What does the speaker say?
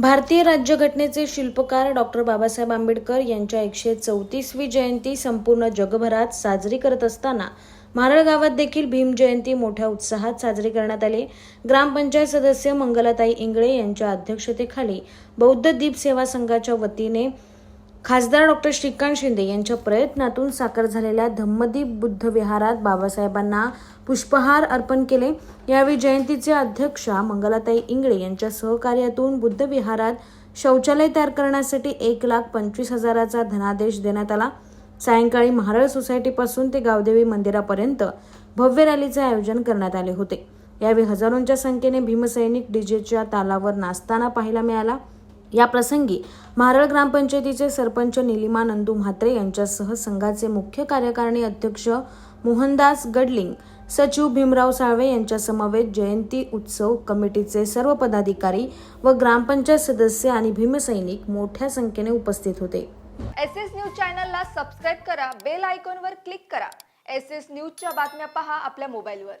भारतीय राज्यघटनेचे शिल्पकार डॉक्टर बाबासाहेब आंबेडकर यांच्या एकशे चौतीसवी जयंती संपूर्ण जगभरात साजरी करत असताना मारळ गावात देखील भीम जयंती मोठ्या उत्साहात साजरी करण्यात आली. ग्रामपंचायत सदस्य मंगलाताई इंगळे यांच्या अध्यक्षतेखाली बौद्ध दीप सेवा संघाच्या वतीने खासदार डॉक्टर श्रीकांत शिंदे यांच्या प्रयत्नातून साकार झालेल्या धम्मदीप बुद्ध विहारात बाबासाहेबांना पुष्पहार अर्पण केले. यावेळी जयंतीचे अध्यक्षा मंगलाताई इंगळे यांच्या सहकार्यातून बुद्ध विहारात शौचालय तयार करण्यासाठी एक लाख पंचवीस हजाराचा धनादेश देण्यात आला. सायंकाळी महाराळ सोसायटीपासून ते गावदेवी मंदिरापर्यंत भव्य रॅलीचे आयोजन करण्यात आले होते. यावेळी हजारोंच्या संख्येने भीमसैनिक डीजेच्या तालावर नाचताना पाहायला मिळाला. या प्रसंगी म्हारळ ग्रामपंचायतीचे सरपंच निलिमा नंदू म्हात्रे यांच्यासह संघाचे मुख्य कार्यकारिणी अध्यक्ष मोहनदास गडलिंग सचिव भीमराव साळवे यांच्यासमवेत जयंती उत्सव कमिटीचे सर्व पदाधिकारी व ग्रामपंचायत सदस्य आणि भीमसैनिक मोठ्या संख्येने उपस्थित होते. एस एस न्यूज चॅनलला सबस्क्राईब करा बेल आयकॉनवर क्लिक करा. एस एस न्यूजच्या बातम्या पहा आपल्या मोबाईलवर.